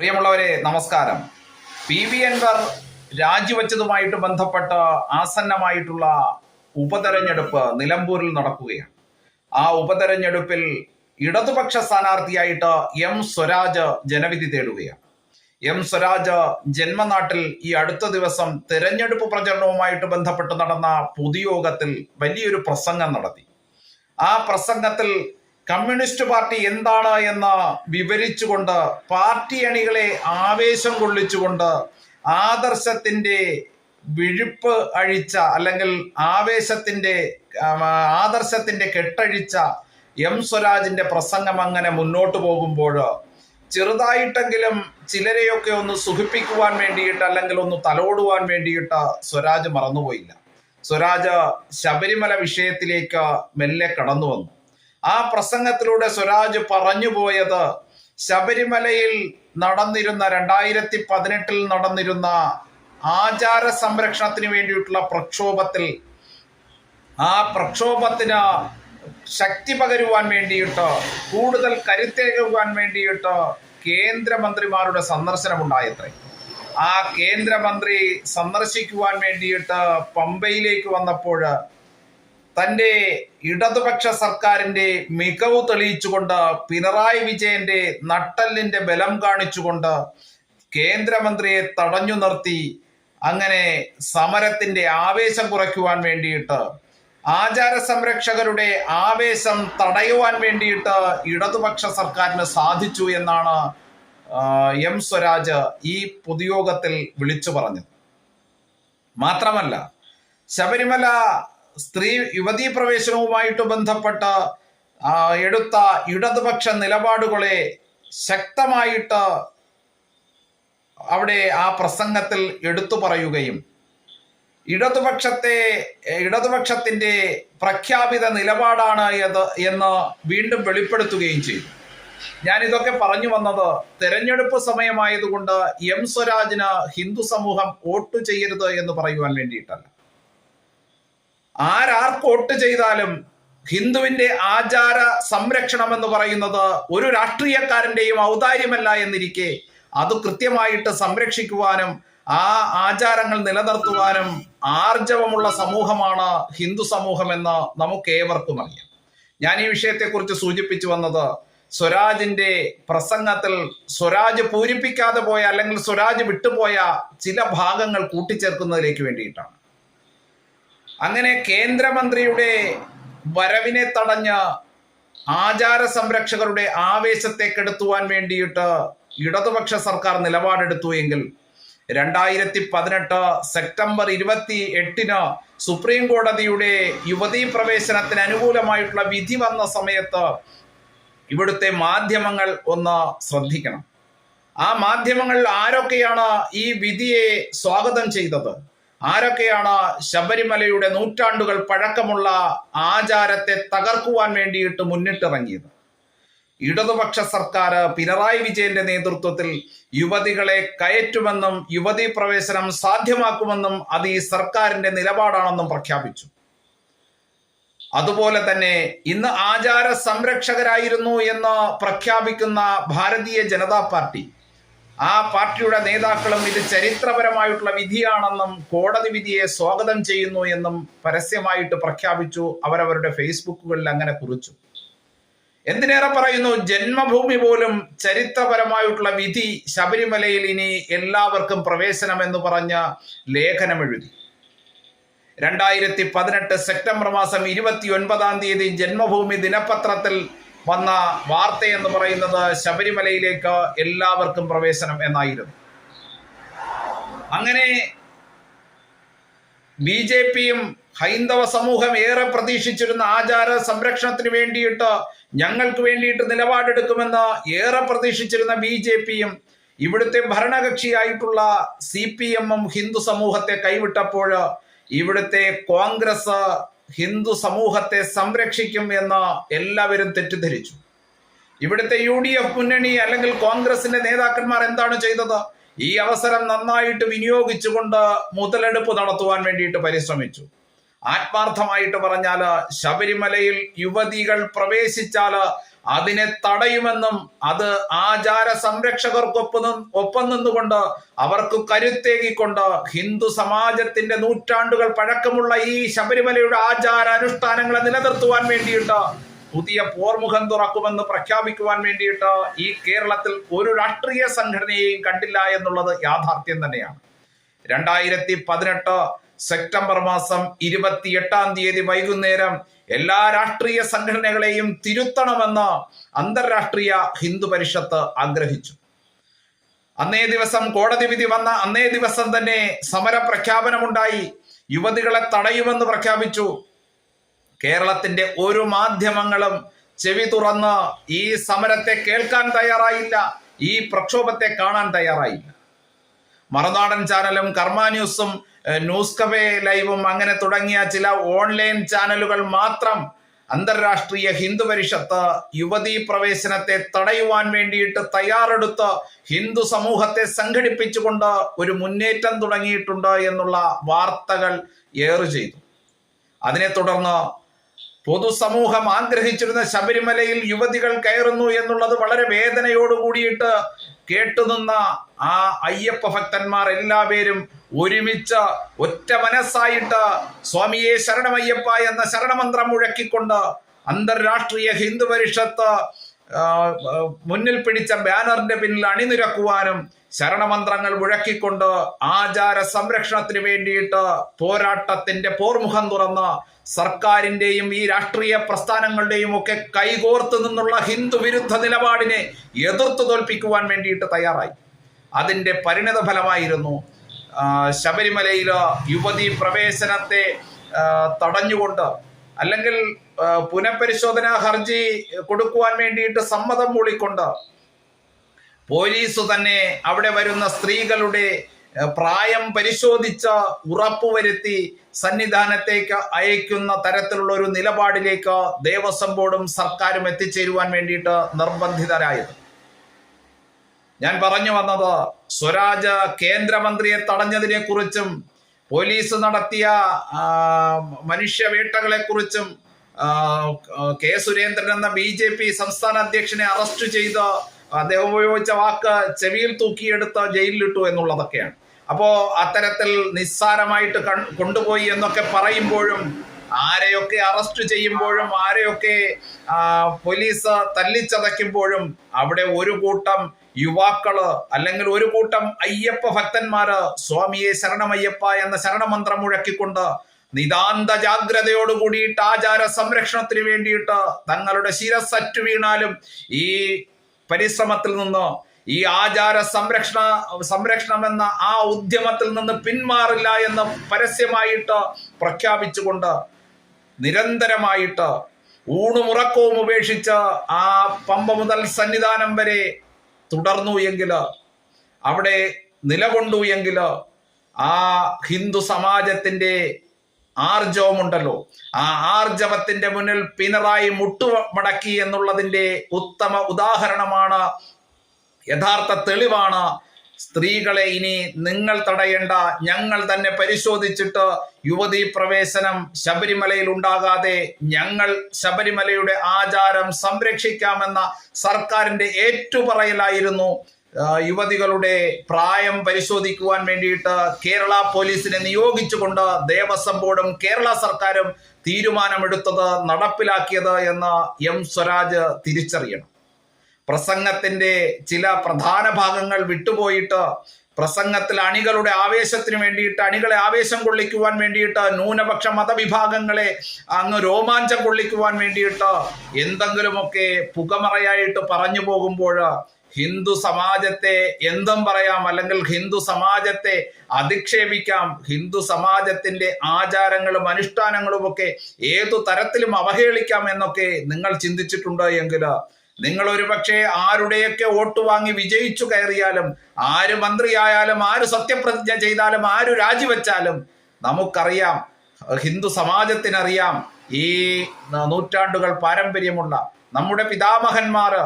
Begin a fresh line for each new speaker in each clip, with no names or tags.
പ്രിയമുള്ളവരെ നമസ്കാരം. P V Anwar രാജിവെച്ചതുമായിട്ട് ബന്ധപ്പെട്ട് ആസന്നമായിട്ടുള്ള ഉപതെരഞ്ഞെടുപ്പ് നിലമ്പൂരിൽ നടക്കുകയാണ്. ആ ഉപതെരഞ്ഞെടുപ്പിൽ ഇടതുപക്ഷ സ്ഥാനാർത്ഥിയായിട്ട് എം സ്വരാജ് ജനവിധി തേടുകയാണ്. എം സ്വരാജ് ജന്മനാട്ടിൽ ഈ അടുത്ത ദിവസം തെരഞ്ഞെടുപ്പ് പ്രചരണവുമായിട്ട് ബന്ധപ്പെട്ട് നടന്ന പൊതുയോഗത്തിൽ വലിയൊരു പ്രസംഗം നടത്തി. ആ പ്രസംഗത്തിൽ കമ്മ്യൂണിസ്റ്റ് പാർട്ടി എന്താണ് എന്ന് വിവരിച്ചുകൊണ്ട് പാർട്ടി അണികളെ ആവേശം കൊള്ളിച്ചുകൊണ്ട് ആദർശത്തിന്റെ വിഴുപ്പ് അഴിച്ച അല്ലെങ്കിൽ ആവേശത്തിന്റെ ആദർശത്തിന്റെ കെട്ടഴിച്ച എം സ്വരാജിന്റെ പ്രസംഗം അങ്ങനെ മുന്നോട്ട് പോകുമ്പോൾ ചെറുതായിട്ടെങ്കിലും ചിലരെയൊക്കെ ഒന്ന് സുഖിപ്പിക്കുവാൻ വേണ്ടിയിട്ട് അല്ലെങ്കിൽ ഒന്ന് തലോടുവാൻ വേണ്ടിയിട്ട് സ്വരാജ് മറന്നുപോയില്ല. സ്വരാജ് ശബരിമല വിഷയത്തിലേക്ക് മെല്ലെ കടന്നു വന്നു. ആ പ്രസംഗത്തിലൂടെ സ്വരാജ് പറഞ്ഞു പോയത് ശബരിമലയിൽ നടന്നിരുന്ന രണ്ടായിരത്തി പതിനെട്ടിൽ നടന്നിരുന്ന ആചാര സംരക്ഷണത്തിന് വേണ്ടിയിട്ടുള്ള പ്രക്ഷോഭത്തിൽ ആ പ്രക്ഷോഭത്തിന് ശക്തി പകരുവാൻ വേണ്ടിയിട്ട് കൂടുതൽ കരുത്തേകുവാൻ വേണ്ടിയിട്ട് കേന്ദ്രമന്ത്രിമാരുടെ സന്ദർശനമുണ്ടായത്രേ. ആ കേന്ദ്രമന്ത്രി സന്ദർശിക്കുവാൻ വേണ്ടിയിട്ട് പമ്പയിലേക്ക് വന്നപ്പോൾ തന്റെ ഇടതുപക്ഷ സർക്കാരിന്റെ മികവ് തെളിയിച്ചുകൊണ്ട് പിണറായി വിജയന്റെ നട്ടലിന്റെ ബലം കാണിച്ചുകൊണ്ട് കേന്ദ്രമന്ത്രിയെ തടഞ്ഞു നിർത്തി അങ്ങനെ സമരത്തിന്റെ ആവേശം കുറയ്ക്കുവാൻ വേണ്ടിയിട്ട് ആചാര സംരക്ഷകരുടെ ആവേശം തടയുവാൻ വേണ്ടിയിട്ട് ഇടതുപക്ഷ സർക്കാരിന് സാധിച്ചു എന്നാണ് എം സ്വരാജ് ഈ പൊതുയോഗത്തിൽ വിളിച്ചു പറഞ്ഞത്. മാത്രമല്ല ശബരിമല സ്ത്രീ യുവതീ പ്രവേശനവുമായിട്ട് ബന്ധപ്പെട്ട എടുത്ത ഇടതുപക്ഷ നിലപാടുകളെ ശക്തമായിട്ട് അവിടെ ആ പ്രസംഗത്തിൽ എടുത്തു പറയുകയും ഇടതുപക്ഷത്തെ ഇടതുപക്ഷത്തിന്റെ പ്രഖ്യാപിത നിലപാടാണ് എന്ന് വീണ്ടും വെളിപ്പെടുത്തുകയും ചെയ്തു. ഞാൻ ഇതൊക്കെ പറഞ്ഞു വന്നത് തെരഞ്ഞെടുപ്പ് സമയമായതുകൊണ്ട് എം സ്വരാജിന് ഹിന്ദു സമൂഹം വോട്ട് ചെയ്യരുത് എന്ന് പറയുവാൻ വേണ്ടിയിട്ടല്ല. ആരാർക്ക് വോട്ട് ചെയ്താലും ഹിന്ദുവിന്റെ ആചാര സംരക്ഷണം എന്ന് പറയുന്നത് ഒരു രാഷ്ട്രീയക്കാരന്റെയും ഔദാര്യമല്ല എന്നിരിക്കെ അത് കൃത്യമായിട്ട് സംരക്ഷിക്കുവാനും ആ ആചാരങ്ങൾ നിലനിർത്തുവാനും ആർജവമുള്ള സമൂഹമാണ് ഹിന്ദു സമൂഹം എന്ന് നമുക്ക് ഏവർക്കും അറിയാം. ഞാൻ ഈ വിഷയത്തെക്കുറിച്ച് സൂചിപ്പിച്ചു വന്നത് സ്വരാജിന്റെ പ്രസംഗത്തിൽ സ്വരാജ് പൂരിപ്പിക്കാതെ പോയ അല്ലെങ്കിൽ സ്വരാജ് വിട്ടുപോയ ചില ഭാഗങ്ങൾ കൂട്ടിച്ചേർക്കുന്നതിലേക്ക് വേണ്ടിയിട്ടാണ്. അങ്ങനെ കേന്ദ്രമന്ത്രിയുടെ വരവിനെ തടഞ്ഞ ആചാര സംരക്ഷകരുടെ ആവേശത്തെ കെടുത്തുവാൻ വേണ്ടിയിട്ട് ഇടതുപക്ഷ സർക്കാർ നിലപാടെടുത്തു എങ്കിൽ രണ്ടായിരത്തി പതിനെട്ട് സെപ്റ്റംബർ ഇരുപത്തി എട്ടിന് സുപ്രീം കോടതിയുടെ യുവതീ പ്രവേശനത്തിന് അനുകൂലമായിട്ടുള്ള വിധി വന്ന സമയത്ത് ഇവിടുത്തെ മാധ്യമങ്ങൾ ഒന്ന് ശ്രദ്ധിക്കണം. ആ മാധ്യമങ്ങളിൽ ആരൊക്കെയാണ് ഈ വിധിയെ സ്വാഗതം ചെയ്തത്? ആരൊക്കെയാണ് ശബരിമലയുടെ നൂറ്റാണ്ടുകൾ പഴക്കമുള്ള ആചാരത്തെ തകർക്കുവാൻ വേണ്ടിയിട്ട് മുന്നിട്ടിറങ്ങിയത്? ഇടതുപക്ഷ സർക്കാർ പിണറായി വിജയന്റെ നേതൃത്വത്തിൽ യുവതികളെ കയറ്റുമെന്നും യുവതി പ്രവേശനം സാധ്യമാക്കുമെന്നും അത് ഈ സർക്കാരിന്റെ നിലപാടാണെന്നും പ്രഖ്യാപിച്ചു. അതുപോലെ തന്നെ ഇന്ന് ആചാര സംരക്ഷകരായിരുന്നു എന്ന് പ്രഖ്യാപിക്കുന്ന ഭാരതീയ ജനതാ പാർട്ടി ആ പാർട്ടിയുടെ നേതാക്കളും ഇത് ചരിത്രപരമായിട്ടുള്ള വിധിയാണെന്നും കോടതി വിധിയെ സ്വാഗതം ചെയ്യുന്നു എന്നും പരസ്യമായിട്ട് പ്രഖ്യാപിച്ചു അവരവരുടെ ഫേസ്ബുക്കുകളിൽ അങ്ങനെ കുറിച്ചു. എന്തിനേറെ പറയുന്നു? ജന്മഭൂമി പോലും ചരിത്രപരമായിട്ടുള്ള വിധി ശബരിമലയിൽ ഇനി എല്ലാവർക്കും പ്രവേശനം എന്ന് പറഞ്ഞ ലേഖനം എഴുതി രണ്ടായിരത്തി പതിനെട്ട് സെപ്റ്റംബർ മാസം ഇരുപത്തി ഒൻപതാം തീയതി ജന്മഭൂമി ദിനപത്രത്തിൽ വന്ന വാർത്ത എന്ന് പറയുന്നത് ശബരിമലയിലേക്ക് എല്ലാവർക്കും പ്രവേശനം എന്നായിരുന്നു. അങ്ങനെ ബി ജെ പിയും ഹൈന്ദവ സമൂഹം ഏറെ പ്രതീക്ഷിച്ചിരുന്ന ആചാര സംരക്ഷണത്തിന് വേണ്ടിയിട്ട് ഞങ്ങൾക്ക് വേണ്ടിയിട്ട് നിലപാടെടുക്കുമെന്ന് ഏറെ പ്രതീക്ഷിച്ചിരുന്ന ബി ജെ പിയും ഇവിടുത്തെ ഭരണകക്ഷിയായിട്ടുള്ള സി പി എമ്മും ഹിന്ദു സമൂഹത്തെ കൈവിട്ടപ്പോൾ ഇവിടുത്തെ കോൺഗ്രസ് ഹിന്ദു സമൂഹത്തെ സംരക്ഷിക്കും എന്ന് എല്ലാവരും തെറ്റിദ്ധരിച്ചു. ഇവിടുത്തെ യു ഡി എഫ് മുന്നണി അല്ലെങ്കിൽ കോൺഗ്രസിന്റെ നേതാക്കന്മാർ എന്താണ് ചെയ്തത്? ഈ അവസരം നന്നായിട്ട് വിനിയോഗിച്ചുകൊണ്ട് മുതലെടുപ്പ് നടത്തുവാൻ വേണ്ടിയിട്ട് പരിശ്രമിച്ചു. ആത്മാർത്ഥമായിട്ട് പറഞ്ഞാൽ ശബരിമലയിൽ യുവതികൾ പ്രവേശിച്ചാൽ അതിനെ തടയുമെന്നും അത് ആചാര സംരക്ഷകർക്കൊപ്പം ഒപ്പം നിന്നുകൊണ്ട് അവർക്ക് കരുത്തേകിക്കൊണ്ട് ഹിന്ദു സമാജത്തിന്റെ നൂറ്റാണ്ടുകൾ പഴക്കമുള്ള ഈ ശബരിമലയുടെ ആചാര അനുഷ്ഠാനങ്ങളെ നിലനിർത്തുവാൻ വേണ്ടിയിട്ട് പുതിയ പോർമുഖം തുറക്കുമെന്ന് പ്രഖ്യാപിക്കുവാൻ വേണ്ടിയിട്ട് ഈ കേരളത്തിൽ ഒരു രാഷ്ട്രീയ സംഘടനയെയും കണ്ടില്ല എന്നുള്ളത് യാഥാർത്ഥ്യം തന്നെയാണ്. രണ്ടായിരത്തി പതിനെട്ട് സെപ്റ്റംബർ മാസം ഇരുപത്തിയെട്ടാം തീയതി വൈകുന്നേരം എല്ലാ രാഷ്ട്രീയ സംഘടനകളെയും തിരുത്തണമെന്ന് അന്തർരാഷ്ട്രീയ ഹിന്ദു പരിഷത്ത് ആഗ്രഹിച്ചു. അന്നേ ദിവസം കോടതി വിധി വന്ന അന്നേ ദിവസം തന്നെ സമര പ്രഖ്യാപനമുണ്ടായി യുവതികളെ തടയുമെന്ന് പ്രഖ്യാപിച്ചു. കേരളത്തിന്റെ ഒരു മാധ്യമങ്ങളും ചെവി തുറന്ന് ഈ സമരത്തെ കേൾക്കാൻ തയ്യാറായില്ല. ഈ പ്രക്ഷോഭത്തെ കാണാൻ തയ്യാറായില്ല. മറുനാടൻ ചാനലും കർമ്മ ന്യൂസും ഏഹ്, ന്യൂസ് കഫേ ലൈവും അങ്ങനെ തുടങ്ങിയ ചില ഓൺലൈൻ ചാനലുകൾ മാത്രം അന്താരാഷ്ട്രീയ ഹിന്ദു പരിഷത്ത് യുവതീ പ്രവേശനത്തെ തടയുവാൻ വേണ്ടിയിട്ട് തയ്യാറെടുത്ത് ഹിന്ദു സമൂഹത്തെ സംഘടിപ്പിച്ചുകൊണ്ട് ഒരു മുന്നേറ്റം തുടങ്ങിയിട്ടുണ്ട് എന്നുള്ള വാർത്തകൾ ഏറ് ചെയ്തു. അതിനെ തുടർന്ന് പൊതുസമൂഹം ആഗ്രഹിച്ചിരുന്ന ശബരിമലയിൽ യുവതികൾ കയറുന്നു എന്നുള്ളത് വളരെ വേദനയോട് കൂടിയിട്ട് കേട്ടുനിന്ന ആ അയ്യപ്പ ഭക്തന്മാർ എല്ലാവരും ഒരുമിച്ച് ഒറ്റ മനസ്സായിട്ട് സ്വാമിയെ ശരണമയ്യപ്പ എന്ന ശരണമന്ത്രം മുഴക്കിക്കൊണ്ട് അന്തർരാഷ്ട്രീയ ഹിന്ദു പരിഷത്ത് മുന്നിൽ പിടിച്ച ബാനറിന്റെ പിന്നിൽ അണിനിരക്കുവാനും ശരണമന്ത്രങ്ങൾ മുഴക്കിക്കൊണ്ട് ആചാര സംരക്ഷണത്തിന് വേണ്ടിയിട്ട് പോരാട്ടത്തിന്റെ പോർമുഖം തുറന്ന് സർക്കാരിന്റെയും ഈ രാഷ്ട്രീയ പ്രസ്ഥാനങ്ങളുടെയും ഒക്കെ കൈകോർത്ത് നിന്നുള്ള ഹിന്ദു വിരുദ്ധ നിലപാടിനെ എതിർത്തു തോൽപ്പിക്കുവാൻ വേണ്ടിയിട്ട് തയ്യാറായി. അതിന്റെ പരിണിത ഫലമായിരുന്നു ശബരിമലയിലെ യുവതി പ്രവേശനത്തെ തടഞ്ഞുകൊണ്ട് അല്ലെങ്കിൽ പുനഃപരിശോധനാ ഹർജി കൊടുക്കുവാൻ വേണ്ടിയിട്ട് സമ്മതം മൂളിക്കൊണ്ട് പോലീസ് തന്നെ അവിടെ വരുന്ന സ്ത്രീകളുടെ പ്രായം പരിശോധിച്ച് ഉറപ്പുവരുത്തി സന്നിധാനത്തേക്ക് അയക്കുന്ന തരത്തിലുള്ള ഒരു നിലപാടിലേക്ക് ദേവസ്വം ബോർഡും സർക്കാരും എത്തിച്ചേരുവാൻ വേണ്ടിയിട്ട് നിർബന്ധിതരായത്. ഞാൻ പറഞ്ഞു വന്നത് സ്വരാജ് കേന്ദ്രമന്ത്രിയെ തടഞ്ഞതിനെ കുറിച്ചും പോലീസ് നടത്തിയ മനുഷ്യവേട്ടകളെക്കുറിച്ചും മനുഷ്യവേട്ടകളെ കുറിച്ചും കെ സുരേന്ദ്രൻ എന്ന ബി ജെ പി സംസ്ഥാന അധ്യക്ഷനെ അറസ്റ്റ് ചെയ്ത് അദ്ദേഹം ഉപയോഗിച്ച വാക്ക് ചെവിയിൽ തൂക്കിയെടുത്ത് ജയിലിലിട്ടു എന്നുള്ളതൊക്കെയാണ്. അപ്പോ അത്തരത്തിൽ നിസ്സാരമായിട്ട് കൊണ്ടുപോയി എന്നൊക്കെ പറയുമ്പോഴും ആരെയൊക്കെ അറസ്റ്റ് ചെയ്യുമ്പോഴും ആരെയൊക്കെ പോലീസ് തല്ലിച്ചതയ്ക്കുമ്പോഴും അവിടെ ഒരു കൂട്ടം യുവാക്കൾ അല്ലെങ്കിൽ ഒരു കൂട്ടം അയ്യപ്പ ഭക്തന്മാര് സ്വാമിയെ ശരണമയ്യപ്പ എന്ന ശരണമന്ത്രം മുഴക്കിക്കൊണ്ട് നിതാന്ത ജാഗ്രതയോട് കൂടിയിട്ട് ആചാര സംരക്ഷണത്തിന് വേണ്ടിയിട്ട് തങ്ങളുടെ ശിരസറ്റു വീണാലും ഈ പരിശ്രമത്തിൽ നിന്ന് ഈ ആചാര സംരക്ഷണ സംരക്ഷണം എന്ന ആ ഉദ്യമത്തിൽ നിന്ന് പിന്മാറില്ല എന്ന് പരസ്യമായിട്ട് പ്രഖ്യാപിച്ചുകൊണ്ട് നിരന്തരമായിട്ട് ഊണുമുറക്കവും ഉപേക്ഷിച്ച് ആ പമ്പ മുതൽ സന്നിധാനം വരെ തുടർന്നു എങ്കിൽ അവിടെ നിലകൊണ്ടു എങ്കിൽ ആ ഹിന്ദു സമാജത്തിന്റെ ആർജവമുണ്ടല്ലോ. ആ ആർജവത്തിന്റെ മുന്നിൽ പിണറായി മുട്ടുമടക്കി എന്നുള്ളതിന്റെ ഉത്തമ ഉദാഹരണമാണ്. യഥാർത്ഥ തെളിവാണ്. സ്ത്രീകളെ ഇനി നിങ്ങൾ തടയേണ്ട. ഞങ്ങൾ തന്നെ പരിശോധിച്ചിട്ട് യുവതീ പ്രവേശനം ശബരിമലയിൽ ഉണ്ടാകാതെ ഞങ്ങൾ ശബരിമലയുടെ ആചാരം സംരക്ഷിക്കാമെന്ന സർക്കാരിന്റെ ഏറ്റുപറയലായിരുന്നു യുവതികളുടെ പ്രായം പരിശോധിക്കുവാൻ വേണ്ടിയിട്ട് കേരള പോലീസിനെ നിയോഗിച്ചുകൊണ്ട് ദേവസ്വം ബോർഡും കേരള സർക്കാരും തീരുമാനമെടുത്തത് നടപ്പിലാക്കിയത് എന്ന് എം സ്വരാജ് തിരിച്ചറിയണം. പ്രസംഗത്തിന്റെ ചില പ്രധാന ഭാഗങ്ങൾ വിട്ടുപോയിട്ട് പ്രസംഗത്തിൽ അണികളുടെ ആവേശത്തിന് വേണ്ടിയിട്ട് അണികളെ ആവേശം കൊള്ളിക്കുവാൻ വേണ്ടിയിട്ട് ന്യൂനപക്ഷ മതവിഭാഗങ്ങളെ അങ്ങ് രോമാഞ്ചം കൊള്ളിക്കുവാൻ വേണ്ടിയിട്ട് എന്തെങ്കിലുമൊക്കെ പുകമറയായിട്ട് പറഞ്ഞു പോകുമ്പോൾ ഹിന്ദു സമാജത്തെ എന്തും പറയാം. അല്ലെങ്കിൽ ഹിന്ദു സമാജത്തെ അധിക്ഷേപിക്കാം. ഹിന്ദു സമാജത്തിന്റെ ആചാരങ്ങളും അനുഷ്ഠാനങ്ങളും ഒക്കെ ഏതു തരത്തിലും അവഹേളിക്കാം എന്നൊക്കെ നിങ്ങൾ ചിന്തിച്ചിട്ടുണ്ട് എങ്കിൽ നിങ്ങൾ ഒരുപക്ഷെ ആരുടെയൊക്കെ വോട്ട് വാങ്ങി വിജയിച്ചു കയറിയാലും ആര് മന്ത്രിയായാലും ആര് സത്യപ്രതിജ്ഞ ചെയ്താലും ആര് രാജിവെച്ചാലും നമുക്കറിയാം ഹിന്ദു സമാജത്തിനറിയാം ഈ നൂറ്റാണ്ടുകൾ പാരമ്പര്യമുള്ള നമ്മുടെ പിതാമഹന്മാര്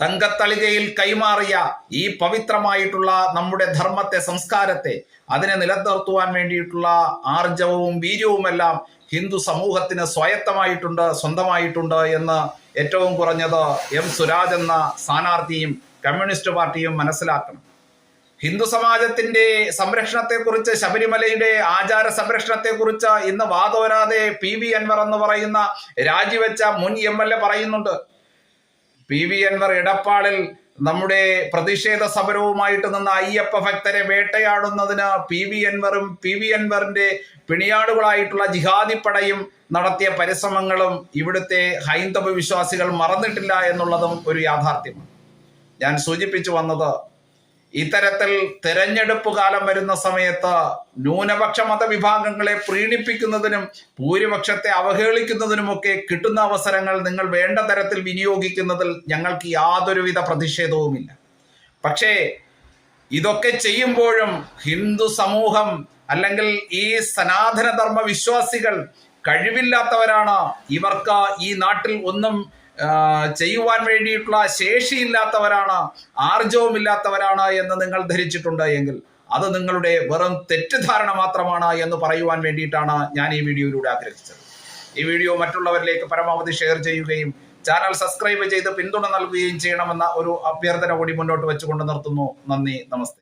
തങ്കത്തളികയിൽ കൈമാറിയ ഈ പവിത്രമായിട്ടുള്ള നമ്മുടെ ധർമ്മത്തെ സംസ്കാരത്തെ അതിനെ നിലനിർത്തുവാൻ വേണ്ടിയിട്ടുള്ള ആർജവവും വീര്യവുമെല്ലാം ഹിന്ദു സമൂഹത്തിന് സ്വായത്തമായിട്ടുണ്ട് സ്വന്തമായിട്ടുണ്ട് എന്ന് ഏറ്റവും കുറഞ്ഞത് എം സുരാജ് എന്ന സ്ഥാനാർത്ഥിയും കമ്മ്യൂണിസ്റ്റ് പാർട്ടിയും മനസ്സിലാക്കണം. ഹിന്ദു സമാജത്തിന്റെ സംരക്ഷണത്തെക്കുറിച്ച് ശബരിമലയുടെ ആചാര സംരക്ഷണത്തെക്കുറിച്ച് ഇന്ന് വാതോരാതെ പി വി അൻവർ എന്ന് പറയുന്ന രാജിവെച്ച മുൻ എം എൽ എ പറയുന്നുണ്ട്. പി വി അൻവർ ഇടപ്പാളിൽ നമ്മുടെ പ്രതിഷേധ സമരവുമായിട്ട് നിന്ന അയ്യപ്പ ഭക്തരെ വേട്ടയാടുന്നതിന് പി വി അൻവറും പി വി അൻവറിന്റെ പിണിയാടുകളായിട്ടുള്ള ജിഹാദി പടയും നടത്തിയ പരിശ്രമങ്ങളും ഇവിടുത്തെ ഹൈന്ദവ വിശ്വാസികൾ മറന്നിട്ടില്ല എന്നുള്ളതും ഒരു യാഥാർത്ഥ്യമാണ്. ഞാൻ സൂചിപ്പിച്ചു വന്നത് ഇത്തരത്തിൽ തെരഞ്ഞെടുപ്പ് കാലം വരുന്ന സമയത്ത് ന്യൂനപക്ഷ മതവിഭാഗങ്ങളെ പ്രീണിപ്പിക്കുന്നതിനും ഭൂരിപക്ഷത്തെ അവഹേളിക്കുന്നതിനുമൊക്കെ കിട്ടുന്ന അവസരങ്ങൾ നിങ്ങൾ വേണ്ട തരത്തിൽ വിനിയോഗിക്കുന്നതിൽ ഞങ്ങൾക്ക് യാതൊരുവിധ പ്രതിഷേധവുമില്ല. പക്ഷേ ഇതൊക്കെ ചെയ്യുമ്പോഴും ഹിന്ദു സമൂഹം അല്ലെങ്കിൽ ഈ സനാതനധർമ്മ വിശ്വാസികൾ കഴിവില്ലാത്തവരാണ്. ഇവർക്ക് ഈ നാട്ടിൽ ഒന്നും ചെയ്യുവാൻ വേണ്ടിയിട്ടുള്ള ശേഷിയില്ലാത്തവരാണ് ആർജവുമില്ലാത്തവരാണ് എന്ന് നിങ്ങൾ ധരിച്ചിട്ടുണ്ട് എങ്കിൽ അത് നിങ്ങളുടെ വെറും തെറ്റിദ്ധാരണ മാത്രമാണ് എന്ന് പറയുവാൻ വേണ്ടിയിട്ടാണ് ഞാൻ ഈ വീഡിയോയിലൂടെ ആഗ്രഹിച്ചത്. ഈ വീഡിയോ മറ്റുള്ളവരിലേക്ക് പരമാവധി ഷെയർ ചെയ്യുകയും ചാനൽ സബ്സ്ക്രൈബ് ചെയ്ത് പിന്തുണ നൽകുകയും ചെയ്യണമെന്ന ഒരു അഭ്യർത്ഥന കൂടി മുന്നോട്ട് വെച്ചുകൊണ്ട് നിർത്തുന്നു. നന്ദി നമസ്തേ.